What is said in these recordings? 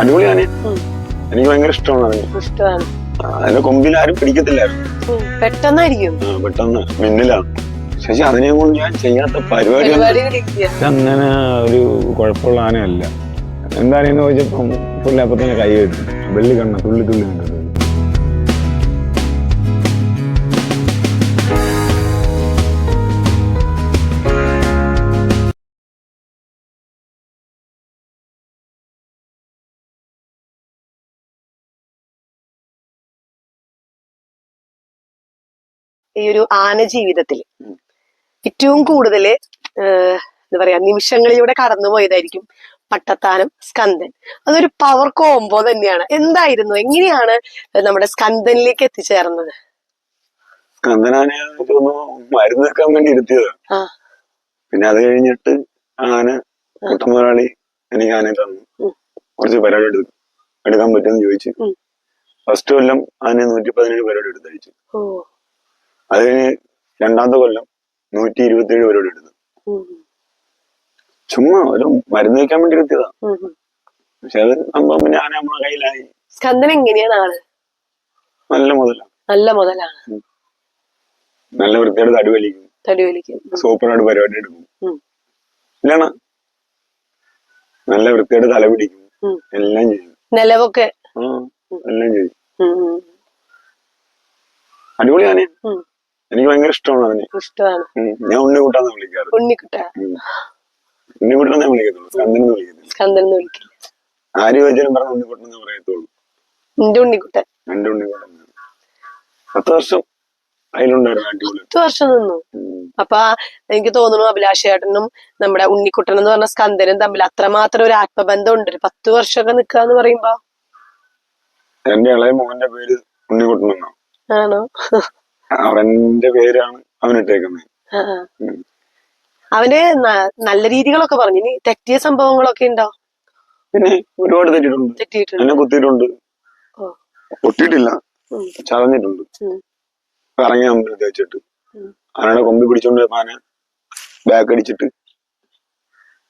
അടിപൊളിയാണ്. എനിക്ക് ഭയങ്കര ഇഷ്ടമാണ് ഇഷ്ടമാണ്. അതിന്റെ കൊമ്പിൽ ആരും പിടിക്കത്തില്ലായിരുന്നു. പെട്ടെന്നായിരിക്കും. ആ, പെട്ടെന്ന് മിന്നിലാണ് ശശി അതിനെ കൊണ്ട് ഞാൻ ചെയ്യാത്ത പരിപാടി അങ്ങനെ ഒരു കുഴപ്പമുള്ള ആനയല്ല. എന്താണെന്ന് ചോദിച്ചപ്പം പുള്ളി അപ്പൊ തന്നെ കൈ വരും വെള്ളി കണ്ണ തുള്ളി തുള്ളി കണ്ടത്. ഈ ഒരു ആന ജീവിതത്തിൽ. ഏറ്റവും കൂടുതൽ എന്താ പറയാ നിമിഷങ്ങളിലൂടെ കടന്നുപോയതായിരിക്കും പട്ടത്താനം സ്കന്ദൻ. അതൊരു പവർ കോംബോ തന്നെയാണ്. എന്തായിരുന്നു? എങ്ങനെയാണ് നമ്മുടെ സ്കന്ദനിലേക്ക് എത്തിച്ചേർന്നത്? സ്കന്ദനാനെ മരുന്ന് വെക്കാൻ വേണ്ടി ഇരുത്തിയതാ. ആ. പിന്നെ അത് കഴിഞ്ഞിട്ട് ആന കൂട്ടമുതലാളി എനിക്ക് ആനയെ തന്നു. കുറച്ച് പരിപാടി എടുത്തു എടുക്കാൻ പറ്റുമെന്ന് ചോദിച്ചു. ഫസ്റ്റ് കൊല്ലം ആന നൂറ്റി പതിനേഴ് പരിപാടി എടുത്തയച്ചു ഓ അത് രണ്ടാമത്തെ കൊല്ലം നൂറ്റി ഇരുപത്തി ഏഴ് പരിപാടി എടുത്തു. ചുമ്മാ ഒരു മരുന്ന് വെക്കാൻ വേണ്ടി ഉം. പക്ഷെ അത് സംഭവം പിന്നെ ആന നമ്മളെ കയ്യിലായി. സ്കന്ദൻ എങ്ങനെയാണ് ആൾ നല്ല മുതലാണ് നല്ല മുതലാണ്. നല്ല വൃത്തിയായിട്ട് തടി വലിക്കും. തടിവലിക്കും സൂപ്പറായിട്ട് പരിപാടി എടുക്കും. ഇല്ലാണ്? നല്ല വൃത്തിയായിട്ട് തല പിടിക്കും. എല്ലാം ചെയ്യും. നിലവൊക്കെ. എല്ലാം ചെയ്യും. അടിപൊളി ആനയാ. എനിക്ക് ഭയങ്കര ഇഷ്ടമാണ് അതിനെ. ഇഷ്ടമാണ്. ഞാൻ ഉണ്ണിക്കുട്ടാന്ന് വിളിക്കാറ്. ഉണ്ണിക്കുട്ട ഉണ്ണിക്കുട്ടനെ വിളിക്കത്തുള്ളൂ. സ്കന്ദനെന്ന് വിളിക്കത്തില്ല. സ്കന്ദൻ എന്ന് വിളിക്കില്ല. ആര് ചോദിച്ചാലും പറഞ്ഞ ഉണ്ണിക്കുട്ടനെ പറയത്തുള്ളൂ. എന്റെ ഉണ്ണിക്കുട്ടൻ എന്റെ ഉണ്ണിക്കുട്ടൻ പത്ത് വർഷം പത്ത് വർഷം നിന്നു. അപ്പൊ എനിക്ക് തോന്നുന്നു അഭിലാഷേട്ടനും നമ്മുടെ ഉണ്ണിക്കുട്ടൻ എന്ന് പറഞ്ഞ സ്കന്ദനും തമ്മിൽ അത്രമാത്രം ഒരു ആത്മബന്ധം ഉണ്ട് ഒരു പത്ത് വർഷമൊക്കെ നിക്കുക എന്ന് പറയുമ്പോ. എന്റെ ഇളയ മോന്റെ പേര് ഉണ്ണിക്കുട്ടൻ ആണോ? അവന്റെ പേരാണ് അവനിട്ടേക്കുന്നത്. അവന് നല്ല രീതികളൊക്കെ പറഞ്ഞു. ഇനി തെറ്റിയ സംഭവങ്ങളൊക്കെ ഉണ്ടോ? പിന്നെ ഒരുപാട് തെറ്റിട്ടുണ്ട് തെറ്റിയിട്ടുണ്ട്. എന്നെ കുത്തിയിട്ടുണ്ട്. പൊട്ടിയിട്ടില്ല. ചതഞ്ഞിട്ടുണ്ട്. കറങ്ങിയ അമ്പലത്തിൽ വെച്ചിട്ട്. ആനയുടെ കൊമ്പി പിടിച്ചോണ്ട് പാന ആന ബാക്ക് അടിച്ചിട്ട്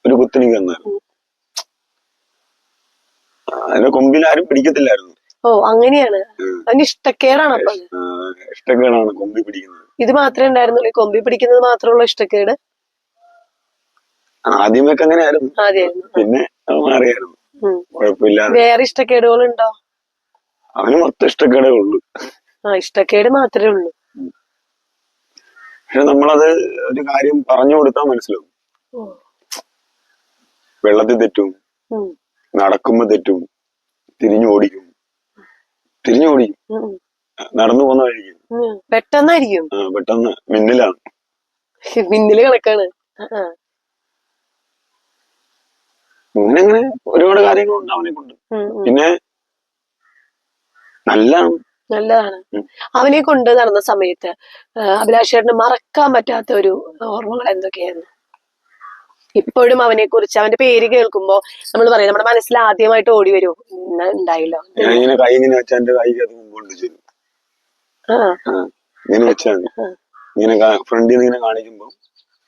ഒരു കുത്തിനിക്ക് തന്നായിരുന്നു അതിന്റെ കൊമ്പിൽ ആരും പിടിക്കത്തില്ലായിരുന്നു. ഓ അങ്ങനെയാണ്. അതിന് അവന് ഇഷ്ടക്കേടാണ് അപ്പൊ ഇഷ്ടക്കേടാണ് കൊമ്പി പിടിക്കുന്നത്. ഇത് മാത്രമേ ഉണ്ടായിരുന്നുള്ളൂ. ഈ കൊമ്പി പിടിക്കുന്നത് മാത്രമുള്ള ഇഷ്ടക്കേട്? ആദ്യമൊക്കെ അങ്ങനെയായിരുന്നു. ആദ്യമായിരുന്നു. പിന്നെ അത് മാറിയായിരുന്നു. കുഴപ്പമില്ലാതെ. വേറെ ഇഷ്ടക്കേടുകളുണ്ടോ അവന് മൊത്തം ഇഷ്ടക്കേടേ ഉള്ളൂ. ആ ഇഷ്ടക്കേട് മാത്രമേ ഉള്ളൂ. പക്ഷെ നമ്മളത് ഒരു കാര്യം പറഞ്ഞു കൊടുത്താൽ മനസ്സിലാവും. വെള്ളത്തിൽ തെറ്റും. നടക്കുമ്പോ തെറ്റും തിരിഞ്ഞു ഓടിക്കും തിരിഞ്ഞു ഓടിക്കും. നടന്നു പോകുന്ന വഴിക്ക്. പെട്ടെന്നായിരിക്കും. പെട്ടെന്ന് മിന്നിലാണ്. മിന്നൽ കണക്കാണ്. അങ്ങനെ ഒരുപാട് കാര്യങ്ങളുണ്ട് അവനെ കൊണ്ട്. പിന്നെ നല്ലതാണ്. നല്ലതാണ്. അവനെ കൊണ്ട് നടന്ന സമയത്ത് അഭിലാഷേട്ടന് മറക്കാൻ പറ്റാത്ത ഒരു ഓർമ്മകൾ എന്തൊക്കെയായിരുന്നു? ഇപ്പോഴും അവനെ കുറിച്ച് അവന്റെ പേര് കേൾക്കുമ്പോ നമ്മൾ പറയും നമ്മുടെ മനസ്സിൽ ആദ്യമായിട്ട് ഓടി വരും. ഇന്ന് ഉണ്ടായില്ലോ. ഞാൻ ഇങ്ങനെ കൈ ഇങ്ങനെ വെച്ചാൽ കൈ അത് മുമ്പോട്ട് ഇങ്ങനെ ആ. ഇങ്ങനെ ഫ്രണ്ടിൽ നിന്ന് ഇങ്ങനെ കാണിക്കുമ്പോ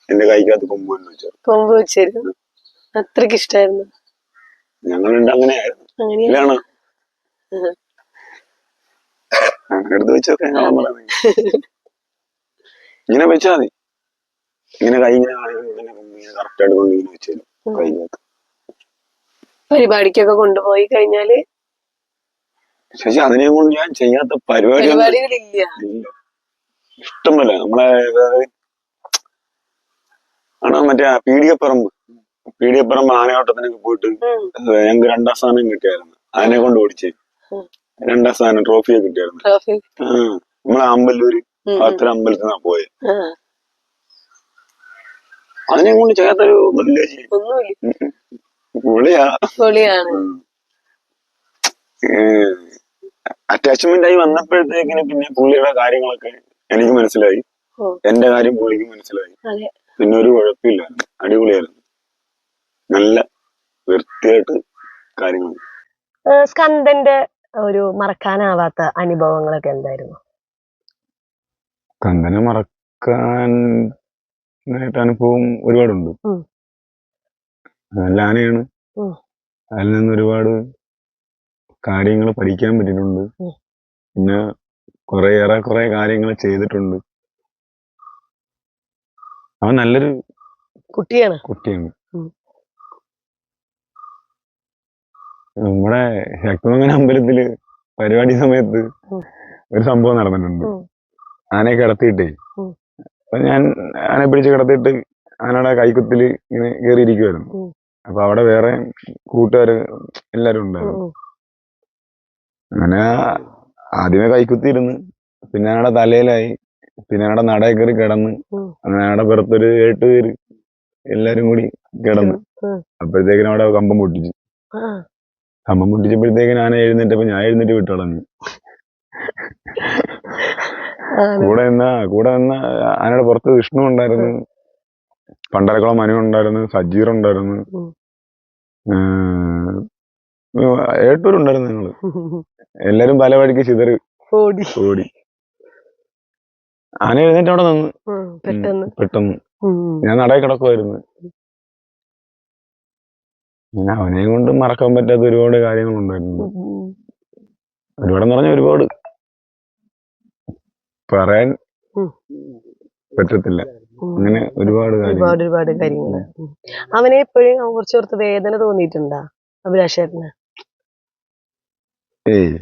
എന്റെ കൈക്കകത്ത് കൊമ്പ് എന്ന് വെച്ചാൽ കൊമ്പ് വെച്ചിരുന്നു. അത്രയ്ക്ക് ഇഷ്ടായിരുന്നു. ഞങ്ങളുണ്ട് അങ്ങനെയായിരുന്നു. അങ്ങനെയാണ് എടുത്ത് വെച്ചൊക്കെ ഇങ്ങനെ വെച്ചാ മതി. ഇങ്ങനെ കൈ ഇങ്ങനെ കാണിക്കുമ്പോ ഇങ്ങനെ കൊമ്പ് കറക്റ്റ് ആയിട്ട് കൊണ്ട് ഇങ്ങനെ വെച്ചു കൈക്കകത്ത് പരിപാടിക്കൊക്കെ കൊണ്ടുപോയി കഴിഞ്ഞാൽ ശശി അതിനെ കൊണ്ട് ഞാൻ ചെയ്യാത്ത പരിപാടി പരിപാടികളില്ല. ഇഷ്ടമല്ല. നമ്മളെ ആണ് മറ്റേ പീഡിയപ്പറമ്പ് പീഡിയപ്പറമ്പ് ആനയോട്ടത്തിനൊക്കെ പോയിട്ട് ഞങ്ങക്ക് ഞങ്ങൾക്ക് രണ്ടാം സ്ഥാനം കിട്ടിയായിരുന്നു. ആനയെ കൊണ്ട് ഓടിച്ച്. രണ്ടാം സ്ഥാനം ട്രോഫിയെ കിട്ടിയായിരുന്നു. നമ്മളെ അമ്പല്ലൂര് പാത്ര അമ്പലത്തിൽ നിന്നാ പോയത് അതിനെ കൊണ്ട് ചെയ്യാത്തൊരു ഒന്നുമില്ല. പൊളിയാണ്. അറ്റാച്ച്മെന്റ് ആയി വന്നപ്പോഴത്തേക്കിന് പിന്നെ പുള്ളിയുടെ കാര്യങ്ങളൊക്കെ എനിക്ക് മനസ്സിലായി. ഓ. എന്റെ കാര്യം പുള്ളിക്ക് മനസ്സിലായി. അതെ. പിന്നെ ഒരു കുഴപ്പമില്ലായിരുന്നു. അടിപൊളിയായിരുന്നു. നല്ല വൃത്തിയായിട്ട് കാര്യങ്ങൾ. സ്കന്ദന്റെ ഒരു മറക്കാനാവാത്ത അനുഭവങ്ങളൊക്കെ എന്തായിരുന്നു? സ്കന്ദനെ മറക്കാൻ അനുഭവം ഒരുപാടുണ്ട്. ലാനയാണ് നല്ല ആനയാണ് ഉം. അതിൽ നിന്ന് ഒരുപാട് കാര്യങ്ങൾ പഠിക്കാൻ പറ്റിയിട്ടുണ്ട്. പിന്നെ കുറേയേറെ കുറെ കാര്യങ്ങൾ ചെയ്തിട്ടുണ്ട്. അവൻ നല്ലൊരു കുട്ടിയാണ്. കുട്ടിയാണ്. നമ്മുടെ ശക്തമംഗന അമ്പലത്തിൽ പരിപാടി സമയത്ത് ഒരു സംഭവം നടന്നിട്ടുണ്ട്. ആനയെ കിടത്തിയിട്ടേ. അപ്പൊ ഞാൻ ആനയെ പിടിച്ച് കിടത്തിയിട്ട് ആനയുടെ കൈക്കുത്തിൽ ഇങ്ങനെ കയറിയിരിക്കുമായിരുന്നു. അപ്പൊ അവിടെ വേറെ കൂട്ടുകാര് എല്ലാരും ഉണ്ടായിരുന്നു. അങ്ങനെ ആദ്യമേ കൈക്കുത്തിയിരുന്നു പിന്നെ ഞങ്ങളുടെ തലയിലായി പിന്നെ ഞങ്ങളുടെ നടയിൽ കയറി കിടന്ന് അങ്ങനെ ഞങ്ങളുടെ പുറത്തൊരു എട്ട് പേര് എല്ലാരും കൂടി കിടന്ന്. അപ്പോഴത്തേക്കിനും അവിടെ കമ്പം പൊട്ടിച്ചു. കമ്പം പൊട്ടിച്ചപ്പോഴത്തേക്ക് ഞാൻ എഴുന്നേറ്റപ്പോ ഞാൻ എഴുന്നേറ്റ് വിട്ടു കളഞ്ഞു ആണ്. കൂടെ എന്നാ കൂടെ എന്നാ അതിനോട് പുറത്ത് വിഷ്ണു ഉണ്ടായിരുന്നു പണ്ടരക്കുളം മനു ഉണ്ടായിരുന്നു സജീർ ഉണ്ടായിരുന്നു. ഏട്ടൂർ ഉണ്ടായിരുന്നു ഞങ്ങൾ. എല്ലാരും പല വഴിക്ക് ചിതറി ഓടി. ഓടി. ആന എഴുന്നേറ്റ് അവിടെ നിന്ന്. പെട്ടെന്ന്. പെട്ടെന്ന്. ഞാൻ നടയിൽ കിടക്കുമായിരുന്നു പിന്നെ അവനെ കൊണ്ട് മറക്കാൻ പറ്റാത്ത ഒരുപാട് കാര്യങ്ങളുണ്ടായിരുന്നു. ഉണ്ടായിരുന്നു ഒരുപാടെന്ന് പറഞ്ഞ ഒരുപാട്. പറയാൻ പറ്റത്തില്ല. അങ്ങനെ ഒരുപാട് ഒരുപാട് ഒരുപാട് കാര്യങ്ങൾ. അവനെ എപ്പോഴും അവൻ കുറച്ച് ഓർത്ത് വേദന തോന്നിയിട്ടുണ്ടാ? അഭിലാഷേട്ടന്? ഏയ്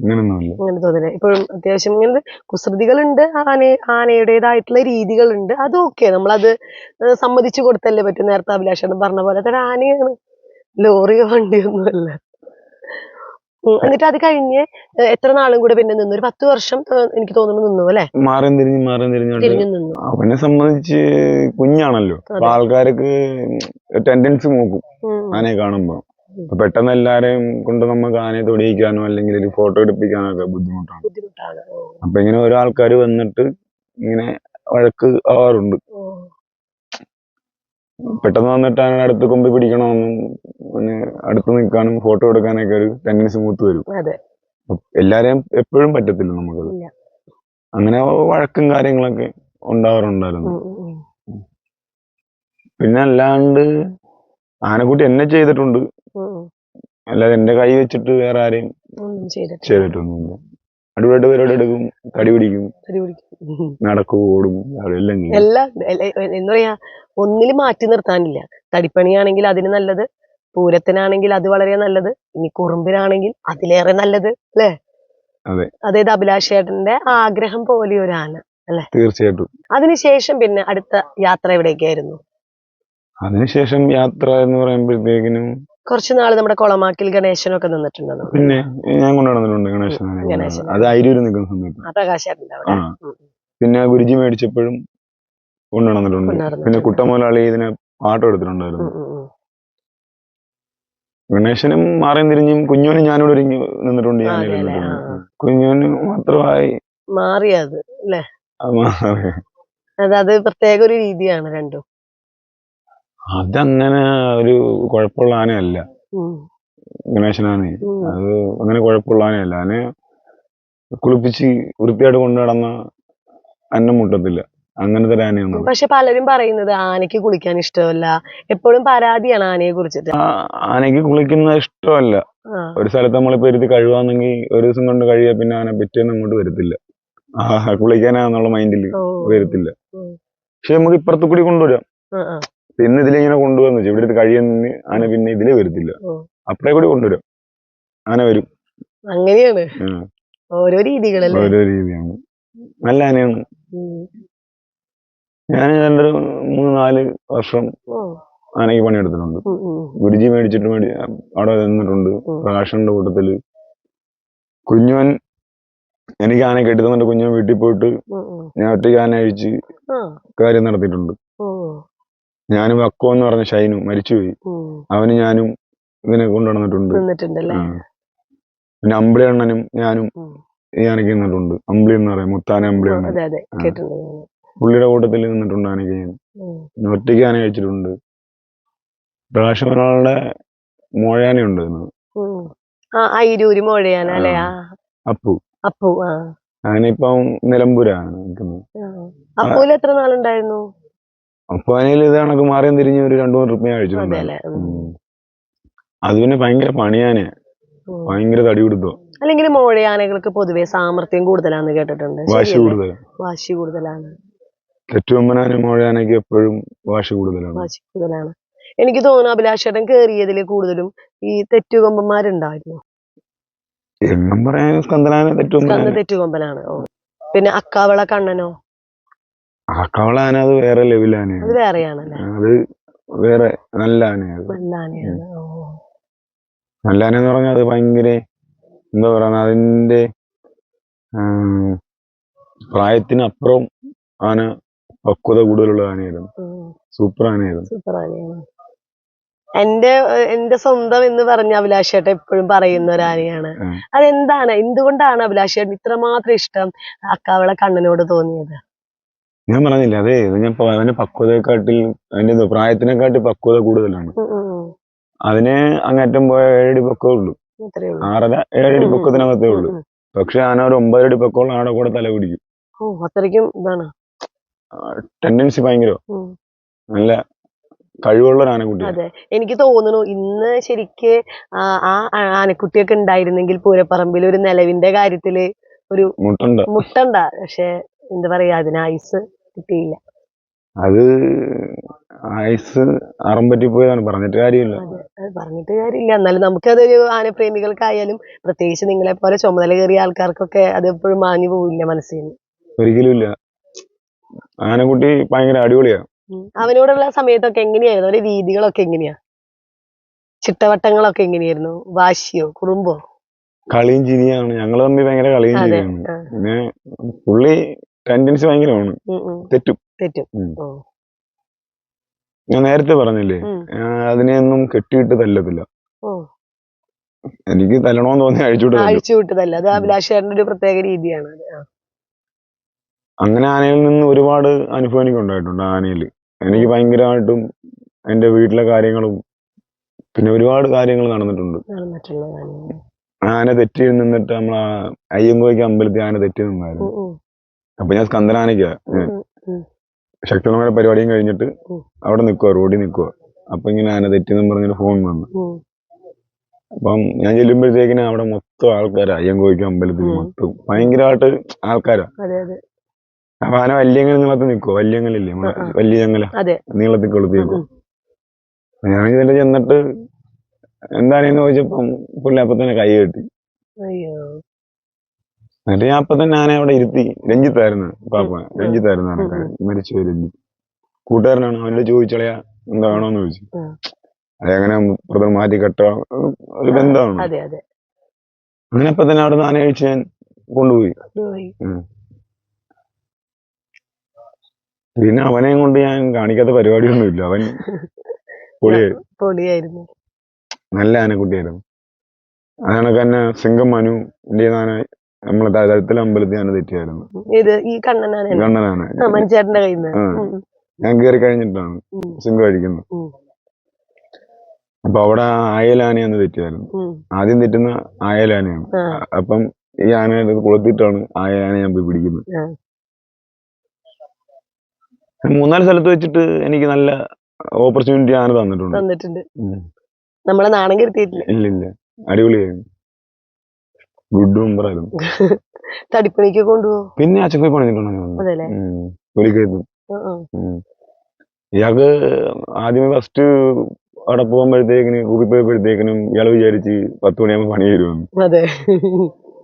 അങ്ങനൊന്നുമില്ല അങ്ങനെ തോന്നില്ല ഇപ്പോഴും അത്യാവശ്യം ഇങ്ങനെ കുസൃതികളുണ്ട് ആന ആനയുടേതായിട്ടുള്ള രീതികളുണ്ട്. അത് ഓക്കെ നമ്മളത് സമ്മതിച്ചു കൊടുത്തല്ലേ പറ്റും. നേരത്തെ അഭിലാഷേട്ടൻ പറഞ്ഞ പോലെ. അതൊരു ആനയാണ്. ലോറിയോ വണ്ടിയൊന്നുമല്ല. എന്നിട്ട് അത് കഴിഞ്ഞ് എത്ര നാളും കൂടെ പിന്നെ നിന്നു? ഒരു പത്ത് വർഷം എനിക്ക് തോന്നുന്നു നിന്നു അല്ലെ? മാറും തിരിഞ്ഞ് മാറും തിരിഞ്ഞു നിന്നു. അവനെ സംബന്ധിച്ച് കുഞ്ഞാണല്ലോ. ആൾക്കാർക്ക് ടെൻഡൻസി നോക്കും. ആനയെ കാണുമ്പോ. പെട്ടെന്ന് എല്ലാരെയും കൊണ്ട് നമുക്ക് ആനയെ തൊടിയിക്കാനോ അല്ലെങ്കിൽ ഒരു ഫോട്ടോ എടുപ്പിക്കാനോ ഒക്കെ ബുദ്ധിമുട്ടാണ്. അപ്പൊ ഇങ്ങനെ ഓരോ ആൾക്കാർ വന്നിട്ട് ഇങ്ങനെ വഴക്ക് ആവാറുണ്ട്. പെട്ടെന്ന് വന്നിട്ട് അങ്ങനെ അടുത്ത് കൊമ്പി പിടിക്കണമെന്നും പിന്നെ അടുത്ത് നിൽക്കാനും ഫോട്ടോ എടുക്കാനൊക്കെ ഒരു ടെൻഡൻസി മൂത്ത് വരും. എല്ലാരെയും എപ്പോഴും പറ്റത്തില്ല നമുക്കത്. അങ്ങനെ വഴക്കും കാര്യങ്ങളൊക്കെ ഉണ്ടാവാറുണ്ടായിരുന്നു. പിന്നെ അല്ലാണ്ട് ആനക്കുട്ടി എന്നെ ചെയ്തിട്ടുണ്ട്. അല്ലാതെ എന്റെ കൈ വെച്ചിട്ട് വേറെ ആരെയും ഒന്നും ചെയ്തിട്ടില്ല. ചെയ്തിട്ടൊന്നുമില്ല. അടിപൊളിയായിട്ട് പരിപാടി എടുക്കും കടി പിടിക്കും കടി പിടിക്കും. നടക്കും ഓടും എല്ലാം ചെയ്യും. എല്ലാം ഉണ്ട്. എന്താ പറയാ ഒന്നിൽ മാറ്റി നിർത്താനില്ല. തടിപ്പണിയാണെങ്കിൽ അതിന് നല്ലത് പൂരത്തിനാണെങ്കിൽ അത് വളരെ നല്ലത് ഇനി കുറുമ്പിനാണെങ്കിൽ അതിലേറെ നല്ലത് അല്ലേ? അതെ. അതായത് അഭിലാഷേട്ടന്റെ ആഗ്രഹം പോലെ ഒരു ആന തീർച്ചയായിട്ടും. അതിനുശേഷം പിന്നെ അടുത്ത യാത്ര എവിടേക്കായിരുന്നു? അതിനുശേഷം യാത്ര എന്ന് പറയുമ്പോഴത്തേക്കിനും കുറച്ചു നാൾ നമ്മുടെ കൊളമാക്കിൽ ഗണേശനൊക്കെ നിന്നിട്ടുണ്ടെന്നോ? പിന്നെ ഞാൻ കൊണ്ടുനടന്നിട്ടുണ്ട് ഗണേശനെ. അത് അയിരൂര് നിൽക്കുന്ന സമയത്ത്. ഉം. പിന്നെ ഗുരുജി മേടിച്ചപ്പോഴും കൊണ്ടുനടന്നിട്ടുണ്ട് പിന്നെ കുട്ടമോലാളി ഇതിനെ പാട്ടം എടുത്തിട്ടുണ്ടായിരുന്നു. ഗണേശനും മാറിയും തിരിഞ്ഞും കുഞ്ഞോനും ഞാനോട് ഒരുങ്ങി നിന്നിട്ടുണ്ട് ഞാൻ. കുഞ്ഞോന് മാത്രമായി മാറിയത് അല്ലേ? അത് പ്രത്യേക ഒരു രീതിയാണ് രണ്ടും. അതങ്ങനെ ഒരു കുഴപ്പമുള്ള ആനയല്ല. ഗണേശനാനെ അത് അങ്ങനെ കുഴപ്പമുള്ള ആനയല്ല. ആനെ കുളിപ്പിച്ച് വൃത്തിയായിട്ട് കൊണ്ടു നടന്ന അന്നം മുട്ടത്തില്ല. അങ്ങനത്തെ ആനയാണ് പക്ഷെ പലരും പറയുന്നത് ആനയ്ക്ക് കുളിക്കാൻ ഇഷ്ടമല്ല. എപ്പോഴും പരാതിയാണ് ആനയെ കുറിച്ചിട്ട്. ആ ആനയ്ക്ക് കുളിക്കുന്ന ഇഷ്ടമല്ല. ഒരു സ്ഥലത്ത് നമ്മളിപ്പോ ഇരുത്തി കഴുകാന്നെങ്കിൽ ഒരു ദിവസം കൊണ്ട് കഴിയാ പിന്നെ ആന പിറ്റേന്ന് അങ്ങോട്ട് വരത്തില്ല. കുളിക്കാനാന്നുള്ള മൈൻഡിൽ വരത്തില്ല. പക്ഷെ നമുക്ക് ഇപ്പുറത്ത് കൂടി കൊണ്ടുവരാം. പിന്നെ ഇതിലിങ്ങനെ കൊണ്ടുവന്നു വെച്ചു ഇവിടെ കഴിയുന്ന ആന പിന്നെ ഇതിലെ വരത്തില്ല. അപ്പഴേ കൂടി കൊണ്ടുവരും. ആന വരും. അങ്ങനെയാണ്. ഓരോ രീതികളല്ലേ? ഓരോ രീതിയാണ്. നല്ല ആനയാണ്. ഞാൻ രണ്ടൊരു മൂന്ന് നാല് വർഷം ആനയ്ക്ക് പണിയെടുത്തിട്ടുണ്ട്. ഗുരുജി മേടിച്ചിട്ട് മേടി അവിടെ നിന്നിട്ടുണ്ട്. പ്രകാശന്റെ കൂട്ടത്തിൽ. കുഞ്ഞുവൻ എനിക്ക് ആന കെട്ടി തന്നിട്ട് കുഞ്ഞുവൻ വീട്ടിൽ പോയിട്ട്. ഞാൻ ഒറ്റയ്ക്ക് ആന അഴിച്ച് കാര്യം നടത്തിയിട്ടുണ്ട്. ഞാനും അക്കോ എന്ന് പറഞ്ഞ ഷൈനു മരിച്ചുപോയി. അവന് ഞാനും ഇതിനെ കൊണ്ടുവന്നിട്ടുണ്ട്. പിന്നെ അമ്പിളി അണ്ണനും ഞാനും ഞാനൊക്കെ നിന്നിട്ടുണ്ട്. അമ്പിളി എന്ന് പറയും മുത്താന അമ്പിളി. പുള്ളിയുടെ കൂട്ടത്തിൽ നിന്നിട്ടുണ്ട് ആനയ്ക്ക് ഞാൻ. ഒറ്റയ്ക്ക് ആന കഴിച്ചിട്ടുണ്ട്. പ്രാവശ്യം ഒരാളുടെ മോഴയാനുണ്ട് അപ്പു. അപ്പു ആ. ആനിപ്പം നിലമ്പൂരാണ് നിൽക്കുന്നത്. അപ്പൂൽ എത്ര നാളുണ്ടായിരുന്നു? അതിൽ ഇത് കണക്ക് മാറിയും തിരിഞ്ഞ് ഒരു രണ്ടു മൂന്ന് ട്രിപ്പ് ഞാൻ കഴിച്ചിട്ടുണ്ട്. അത് പിന്നെ ഭയങ്കര പണിയാന് ഭയങ്കര തടി കൊടുത്തോ അല്ലെങ്കിൽ മോഴയാനകൾക്ക് പൊതുവെ സാമർത്ഥ്യം കൂടുതലാന്ന് കേട്ടിട്ടുണ്ട്. വാശി? കൂടുതൽ വാശി കൂടുതലാണ്. തെറ്റുവമ്പനാനും മോഴയാനയ്ക്ക് എപ്പോഴും വാശി കൂടുതലാണ്. വാശി കൂടുതലാണ്. എനിക്ക് തോന്നുന്നു അഭിലാഷേട്ടൻ കേറിയതിൽ കൂടുതലും ഈ തെറ്റുകൊമ്പന്മാരുണ്ടായിരുന്നു എണ്ണം പറയാൻ സ്കന്ദനാനെ തെറ്റുകൊമ്പനാണ് പിന്നെ അക്കാവള കണ്ണനോ? ആ ആന അത് വേറെ ലെവലാണ് അത് വേറെയാണല്ലേ? അത് വേറെ നല്ല ആനയാണ്. നല്ല ആനയാണ്. ഓ. നല്ല ആന എന്ന് പറഞ്ഞാൽ അത് ഭയങ്കര എന്താ പറയുക അതിന്റെ പ്രായത്തിനപ്പുറം ആന പക്വത കൂടുതലുള്ള ആനയായിരുന്നു. ഉം. സൂപ്പർ ആനയായിരുന്നു. സൂപ്പർ ആനയാണ്. എന്റെ എന്റെ സ്വന്തം എന്ന് പറഞ്ഞ അഭിലാഷേട്ട എപ്പോഴും പറയുന്ന ഒരു ആനയാണ്. ഉം. അതെന്താണ്? എന്തുകൊണ്ടാണ് അഭിലാഷേട്ടൻ ഇത്രമാത്രം ഇഷ്ടം? അക്കാവള കണ്ണനോട് തോന്നിയത്. ഞാൻ പറഞ്ഞില്ല അതെ ഇത് ഞാൻ പ- അവന്റെ പക്വതയെക്കാട്ടിൽ അതിന്റെ പ്രായത്തിനെക്കാട്ടിൽ പ്രായത്തിനെക്കാട്ടി പക്വത കൂടുതലാണ്. അതിന് അങ്ങേറ്റം പോയ ഏഴടി പൊക്കമേ ഉള്ളൂ. ആറര ഏഴടി പൊക്കത്തിനകത്തേ ഉള്ളൂ. പക്ഷെ ആന ഒരു ഒമ്പതടി പൊക്കമുള്ള ആടെ കൂടെ തല പിടിക്കും. അത്രയ്ക്കും ഇതാണ്. ടെൻഡൻസി ഭയങ്കര നല്ല കഴിവുള്ള ഒരു ആനക്കുട്ടി അതെ. എനിക്ക് തോന്നുന്നു ഇന്ന് ശരിക്ക് ആ ആനക്കുട്ടിയൊക്കെ ഉണ്ടായിരുന്നെങ്കിൽ പൂരപ്പറമ്പിൽ ഒരു നിലവിന്റെ കാര്യത്തിൽ ഒരു മുട്ടണ്ട? മുട്ടണ്ട. പക്ഷെ എന്താ പറയാ അതിന് ആയുസ് കിട്ടിയില്ല. അത് ആയുസ് അറം പറ്റിപ്പോയതാണ്. പറഞ്ഞിട്ട് കാര്യമില്ല. അതെ. പറഞ്ഞിട്ട് കാര്യമില്ല. എന്നാലും നമുക്കതൊരു ആനപ്രേമികൾക്കായാലും പ്രത്യേകിച്ച് നിങ്ങളെ പോലെ ചുമതല കയറിയ ആൾക്കാർക്കൊക്കെ അത് എപ്പോഴും മാഞ്ഞു പോവില്ല മനസ്സിൽ നിന്ന് ഒരിക്കലും ആനക്കുട്ടി ഭയങ്കര അടിപൊളിയാ. അവനോടുള്ള സമയത്തൊക്കെ എങ്ങനെയായിരുന്നു? അവരുടെ രീതികളൊക്കെ എങ്ങനെയാ? ചിട്ടവട്ടങ്ങളൊക്കെ എങ്ങനെയായിരുന്നു? വാശിയോ കുറുമ്പോ കളിയും ചിരിയാണ് ഞങ്ങൾ തമ്മിൽ ഭയങ്കര കളിയും അതെ. ചിരിയാണ് ആ. പിന്നെ പുള്ളി ടെൻഡൻസി ഭയങ്കരമാണ്. തെറ്റും. തെറ്റും. ഞാൻ നേരത്തെ പറഞ്ഞില്ലേ അതിനെയൊന്നും കെട്ടിയിട്ട് തല്ലത്തില്ല. എനിക്ക് തല്ലണോന്ന് തോന്നി അഴിച്ചുവിട്ട് അഴിച്ചുവിട്ട് അഴിച്ചു അത് അഭിലാഷേട്ടന്റെ ഒരു പ്രത്യേക രീതിയാണ്. അങ്ങനെ ആനയിൽ നിന്ന് ഒരുപാട് അനുഭവം എനിക്ക് ഉണ്ടായിട്ടുണ്ട് ആനയിൽ. എനിക്ക് ഭയങ്കരമായിട്ടും എന്റെ വീട്ടിലെ കാര്യങ്ങളും പിന്നെ ഒരുപാട് കാര്യങ്ങൾ നടന്നിട്ടുണ്ട്. ആന തെറ്റി നിന്നിട്ട് നമ്മൾ അയ്യങ്കോയ്ക്ക് അമ്പലത്തിൽ ആന തെറ്റി നിന്നായിരുന്നു. അപ്പൊ ഞാൻ സ്കന്ദനാനയ്ക്കാ. ശക്തമായ പരിപാടിയും കഴിഞ്ഞിട്ട് അവിടെ നിൽക്കുക റോഡിൽ നിൽക്കുക അപ്പൊ ഇങ്ങനെ ആന തെറ്റിന്നും പറഞ്ഞൊരു ഫോൺ വന്നു. അപ്പം ഞാൻ ചെല്ലുമ്പോഴത്തേക്കിന് അവിടെ മൊത്തം ആൾക്കാരാ. അയ്യങ്കോയ്ക്ക് അമ്പലത്തിൽ മൊത്തം. ഭയങ്കരമായിട്ട് ആൾക്കാരാ. അപ്പൊ ആന വല്യങ്ങനെ നീളത്തിൽ നിൽക്കുക വല്യങ്ങളില്ലേ വല്യ അതെ. നീളത്തിൽ കൊളുത്തി നിൽക്കും. ഞാൻ ഇതിന്റെ ചെന്നിട്ട് എന്താണെന്ന് ചോദിച്ചപ്പം പുള്ളി അപ്പൊ തന്നെ കൈ കെട്ടി. എന്നിട്ട് ഞാൻ അപ്പൊ തന്നെ ആനെ അവിടെ ഇരുത്തി. രഞ്ജിത്തായിരുന്നു പാപ്പ. രഞ്ജിത്തായിരുന്നു ആനക്കാരൻ. മരിച്ചുപോയി രഞ്ജിത്ത്. കൂട്ടുകാരനാണ്? അവനോട് ചോദിച്ചളയാ എന്താ വേണോന്ന് ചോദിച്ചു. അതെങ്ങനെ ബ്രദർ മാറ്റി കെട്ടോ? ഒരു ബന്ധമാണ്? അങ്ങനെ അപ്പൊ തന്നെ അവിടെ ആന കഴിച്ച് ഞാൻ കൊണ്ടുപോയി. പോയി. പിന്നെ അവനെയും കൊണ്ട് ഞാൻ കാണിക്കാത്ത പരിപാടിയൊന്നുമില്ല. അവൻ പൊളിയായി. പൊളിയായിരുന്നു. നല്ല ആനക്കുട്ടിയായിരുന്നു. അതാണ് തന്നെ സിംഗം മനു എന്റെ ആന നമ്മളെ തരത്തിലെ അമ്പലത്തിൽ ഞാൻ തെറ്റിയായിരുന്നു. ഇത് ഈ കണ്ണനാണ്? കണ്ണനാണ്. കയ്യിൽ നിന്ന്. ഞാൻ കയറി കഴിഞ്ഞിട്ടാണ് സിംഗ് കഴിക്കുന്നത്. അപ്പൊ അവിടെ ആയലാനയെന്ന് തെറ്റിയായിരുന്നു. ആദ്യം തെറ്റുന്ന ആയലാനയാണ്. അപ്പം ഈ ആന കൊളുത്തിട്ടാണ് ആയലാന ഞാൻ പോയി പിടിക്കുന്നത്. മൂന്നാൽ സ്ഥലത്ത് വെച്ചിട്ട് എനിക്ക് നല്ല ഓപ്പർച്യൂണിറ്റി ആന തന്നിട്ടുണ്ട്. തന്നിട്ടുണ്ട്. നമ്മളെ നാണം ഇല്ല ഇല്ല അടിപൊളിയായിരുന്നു. ഗുഡ് മെമ്പറായിരുന്നു തടിപ്പണിക്ക് കൊണ്ടുപോകും പിന്നെ അച്ഛൻ പോയി പണിഞ്ഞിട്ടുണ്ടോ ഒരിക്കലും. ഇയാൾക്ക് ആദ്യമേ ഫസ്റ്റ് അവിടെ പോകുമ്പോഴത്തേക്കിനും കൂപ്പി പോയപ്പോഴത്തേക്കിനും ഇയാൾ വിചാരിച്ച് പത്ത് മണിയാകുമ്പോൾ പണി തരുമെന്ന്.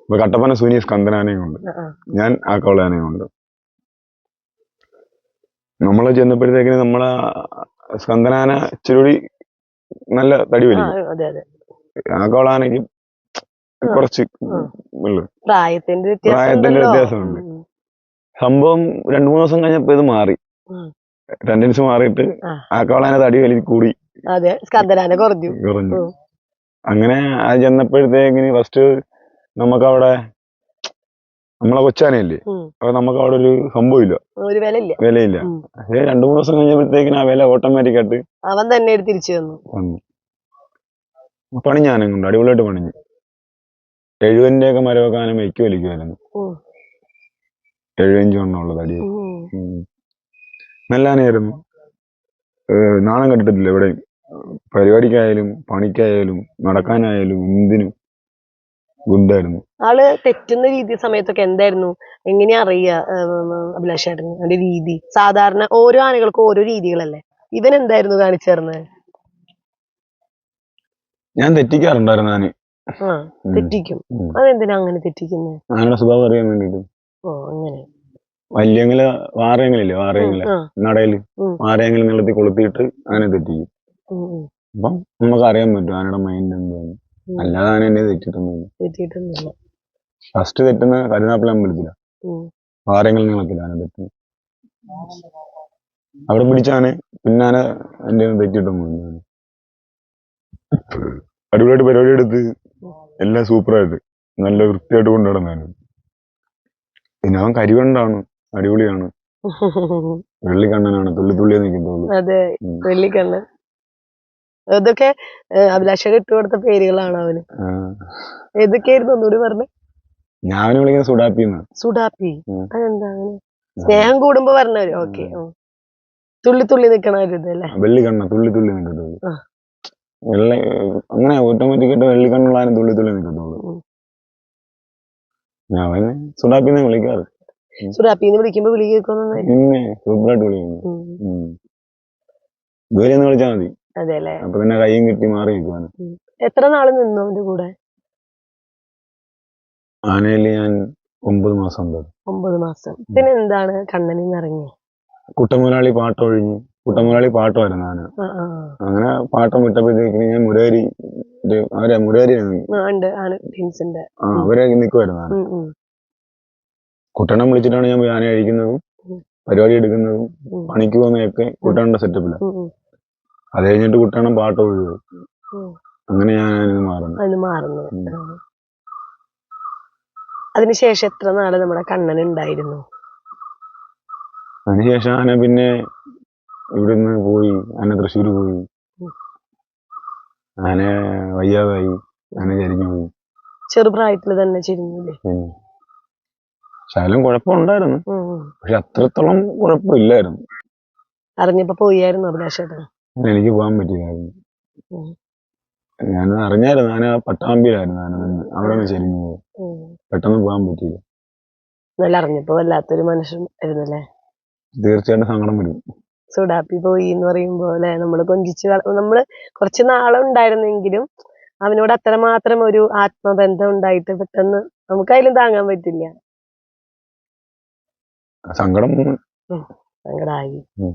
അപ്പൊ കട്ടപ്പന സുനി സ്കന്ദനാനയും ഉണ്ട്. ഞാൻ ആ കവളാനയും ഉണ്ട്. നമ്മൾ ചെന്നപ്പോഴത്തേക്കിന് നമ്മളെ സ്കന്ദനാന ഇച്ചിരി നല്ല തടി വലിക്കും. ആ കവളാനയ്ക്ക് കുറച്ച് പ്രായത്തിന്റെ. വ്യത്യാസമുണ്ട്. സംഭവം രണ്ടു മൂന്ന് ദിവസം കഴിഞ്ഞപ്പോ ഇത് മാറി. ടെൻഡൻസ് മാറിയിട്ട് ആ. കവളാന തടി വലി കൂടി. അതെ സ്കന്ദനാന കുറഞ്ഞു. കുറഞ്ഞു. അങ്ങനെ അത് ചെന്നപ്പോഴത്തേക്കിന് ഫസ്റ്റ് നമുക്കവിടെ നമ്മളെ കൊച്ചാനയല്ലേ. അപ്പൊ നമുക്ക് അവിടെ ഒരു സംഭവമില്ല വിലയില്ല. പക്ഷേ രണ്ടു മൂന്ന് ദിവസം കഴിഞ്ഞപ്പോഴത്തേക്കിന് ആ വില ഓട്ടോമാറ്റിക് ആയിട്ട് അവൻ തന്നെ തിരിച്ചു തന്നു. വന്നു. പണി ഞാനും കൊണ്ട് അടിപൊളിയായിട്ട് പണിഞ്ഞു. എഴുപതിന്റെ ഒക്കെ മരമൊക്കെ ആന മെയ്ക്ക് വലിക്കുമായിരുന്നു. എഴുപഞ്ച് വണ്ണമുള്ള തടി. നല്ല ആനയായിരുന്നു നാണം കണ്ടിട്ടില്ല എവിടെയും പരിപാടിക്കായാലും പണിക്കായാലും നടക്കാനായാലും എന്തിനും ഗുണ്ടായിരുന്നു ആൾ തെറ്റുന്ന രീതി സമയത്തൊക്കെ എന്തായിരുന്നു? എങ്ങനെയാ അറിയാ അഭിലാഷായിരുന്നു അതിന്റെ രീതി. സാധാരണ ഓരോ ആനകൾക്കും ഓരോ രീതികളല്ലേ? ഇവൻ എന്തായിരുന്നു കാണിച്ചു തരുന്നത്? ഞാൻ തെറ്റിക്കാറുണ്ടായിരുന്നു ആന ആ തെറ്റിക്കും ഉം. അതെന്തിനാ അങ്ങനെ തെറ്റിക്കുന്നത് ആനയുടെ സ്വഭാവം അറിയാൻ വേണ്ടിട്ട് ഓ അങ്ങനെ വല്യങ്ങൾ വാറയങ്ങളില്ലേ വാറയങ്ങൾ ആ, നടയിൽ ഉം. വാറയങ്ങൾ നിലത്തി കൊളുത്തിയിട്ട് ആന തെറ്റിക്കും ഉം, ഉം. അപ്പം നമുക്ക് അറിയാൻ പറ്റും ആനയുടെ മൈൻഡ് എന്താണ് ഉം. അല്ലാതെ ആന എന്നെ തെറ്റിട്ടൊന്നുമില്ല തെറ്റിയിട്ടൊന്നുമില്ല ഫസ്റ്റ് തെറ്റുന്ന കരുനാപ്പിള അമ്പലത്തില ഉം. വാറയങ്ങൾ നിളത്തില്ല ആന തെറ്റുന്നത് അവിടെ പിടിച്ച ആന പിന്നെ ആന എന്റെ തെറ്റിട്ടൊന്നും ആന. അടിപൊളിയായിട്ട് പരിപാടി എടുത്ത് എല്ലാം സൂപ്പറായിട്ട്. നല്ല വൃത്തിയായിട്ട് കൊണ്ടുനടന്നു പിന്നെ അവൻ കരിവണ്ടാണ്. അടിപൊളിയാണ്. വെള്ളിക്കണ്ണനാണ്. തുള്ളി തുള്ളിയെ നിൽക്കുന്നുള്ളൂ അതെ. വെള്ളിക്കണ്ണൻ. ഇതൊക്കെ അഭിലാഷ ഇട്ടുകൊടുത്ത പേരുകളാണ് അവന്. ഏതൊക്കെയായിരുന്നു ഒന്നുകൂടി പറഞ്ഞേ? ഞാൻ വിളിക്കുന്ന സുഡാപ്പി. സുഡാപ്പി. അതെന്താ സ്നേഹം കൂടുമ്പോ പറഞ്ഞവര്. ഓക്കെ തുള്ളി തുള്ളി നിക്കണ വെള്ളിക്കണ്ണ. തുള്ളി തുള്ളി നിൽക്കുന്നത്. വെള്ള അങ്ങനെ ഓട്ടോമാറ്റിക്കായിട്ട് വെള്ളി വെള്ളിക്കണ്ണുള്ള ആന തുള്ളി തുള്ളി നിൽക്കത്തുള്ളൂ. ഞാൻ അവനെ സുഡാപ്പിന്ന് വിളിക്കാറ്. സുഡാപ്പിന്ന് വിളിക്കുമ്പോ വിളി കേൾക്കുന്നു പിന്നെ സൂപ്പറായിട്ട് വിളിക്കുന്നു. ദൂരെ ഒന്ന് വിളിച്ചാൽ മതി. അപ്പൊ പിന്നെ കൈയും കിട്ടി മാറി നിൽക്കുവാണ്. എത്ര നാൾ നിന്നു അവന്റെ കൂടെ? ആനയിൽ ഞാൻ ഒമ്പത് മാസം ഒമ്പത് മാസം. പിന്നെ എന്താണ് കണ്ണനിന്ന് നിന്ന് ഇറങ്ങി കുട്ടമുതലാളി പാട്ടൊഴിഞ്ഞ് കുട്ടമുതലാളി പാട്ടുമായിരുന്നു ആ അങ്ങനെ പാട്ടം വിട്ടപ്പോഴത്തേക്കിന് ഞാൻ മുരേരി അവരെ മുരേരി അവരെ നിൽക്കുമായിരുന്നു കുട്ടണം വിളിച്ചിട്ടാണ് ഞാൻ ആന അഴിക്കുന്നതും ഉം. പരിപാടി എടുക്കുന്നതും പണിക്ക് പോകുന്നതൊക്കെ കുട്ടണന്റെ സെറ്റപ്പില്ല അത് കഴിഞ്ഞിട്ട് കുട്ടണം പാട്ട് ഒഴിവു. അങ്ങനെ ഞാൻ മാറുന്നു. മാറുന്നു. അതിനുശേഷം എത്ര നാൾ നമ്മുടെ കണ്ണൻ ഉണ്ടായിരുന്നു? അതിനുശേഷം ആന പിന്നെ ഇവിടുന്ന് പോയി ആന തൃശ്ശൂർ പോയി. ആന വയ്യാതായി ആന ചരിഞ്ഞു പോയി. ചെറുപ്രായത്തിൽ തന്നെ ചിരിഞ്ഞില്ലേ? ശകലം കുഴപ്പമുണ്ടായിരുന്നു. പക്ഷെ അത്രത്തോളം കുഴപ്പമില്ലായിരുന്നു. അറിഞ്ഞപ്പോ പോയായിരുന്നു അഭിലാഷേട്ടൻ എനിക്ക് പോകാൻ പറ്റില്ലായിരുന്നു. ഞാൻ അറിഞ്ഞായിരുന്നു ഞാൻ പട്ടാമ്പിയിലായിരുന്നു നിന്ന്. അവിടെ നിന്ന് ചെരിഞ്ഞു പോയി. പെട്ടെന്ന് പെട്ടെന്ന് പോകാൻ പറ്റിയില്ല. നല്ല അറിഞ്ഞപ്പോ വല്ലാത്തൊരു മനുഷ്യൻ ആയിരുന്നല്ലേ? തീർച്ചയായിട്ടും സങ്കടം വരും. സുഡാപ്പി പോയി എന്ന് പറയും അല്ലെ? നമ്മൾ കൊഞ്ചിച്ച് നമ്മൾ കുറച്ച് നാളുണ്ടായിരുന്നെങ്കിലും അവനോട് അത്രമാത്രം ഒരു ആത്മബന്ധം ഉണ്ടായിട്ട് പെട്ടെന്ന് നമുക്ക് അതിലും താങ്ങാൻ പറ്റില്ല. സങ്കടം സങ്കടായി. ഉം.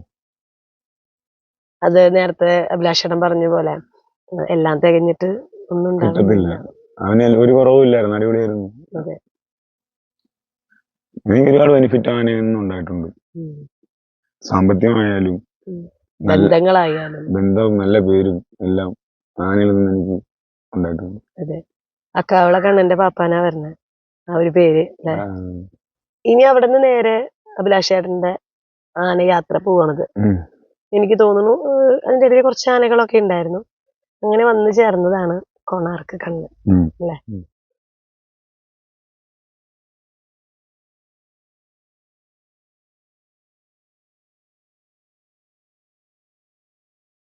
അത് നേരത്തെ അഭിലാഷേട്ടൻ പറഞ്ഞ പോലെ എല്ലാം തികഞ്ഞിട്ട് ഒന്നും കിട്ടത്തില്ല. അവന് ഒരു കുറവുമില്ലായിരുന്നു അടിപൊളിയായിരുന്നു. എനിക്ക് ഒരുപാട് ബെനിഫിറ്റ് അവനെ ഉണ്ടായിട്ടുണ്ട്. സാമ്പത്തികമായാലും. നല്ല ബന്ധങ്ങളായാലും. ബന്ധവും നല്ല പേരും എല്ലാം ആനയിൽ നിന്ന് എനിക്ക് ഉണ്ടായിട്ടുണ്ട്. അക്കാവള കണ്ണന്റെ പാപ്പാനാ പറഞ്ഞ ആ ഒരു പേര് ഇനി അവിടെ നിന്ന് നേരെ അഭിലാഷേട്ടന്റെ ആന യാത്ര പോവാണത്. എനിക്ക് തോന്നുന്നു അതിന്റെ ഇടയിൽ കുറച്ച് ആനകളൊക്കെ ഉണ്ടായിരുന്നു. അങ്ങനെ വന്നു ചേർന്നതാണ് കൊണാർക്ക് കണ്ണ് അല്ലേ.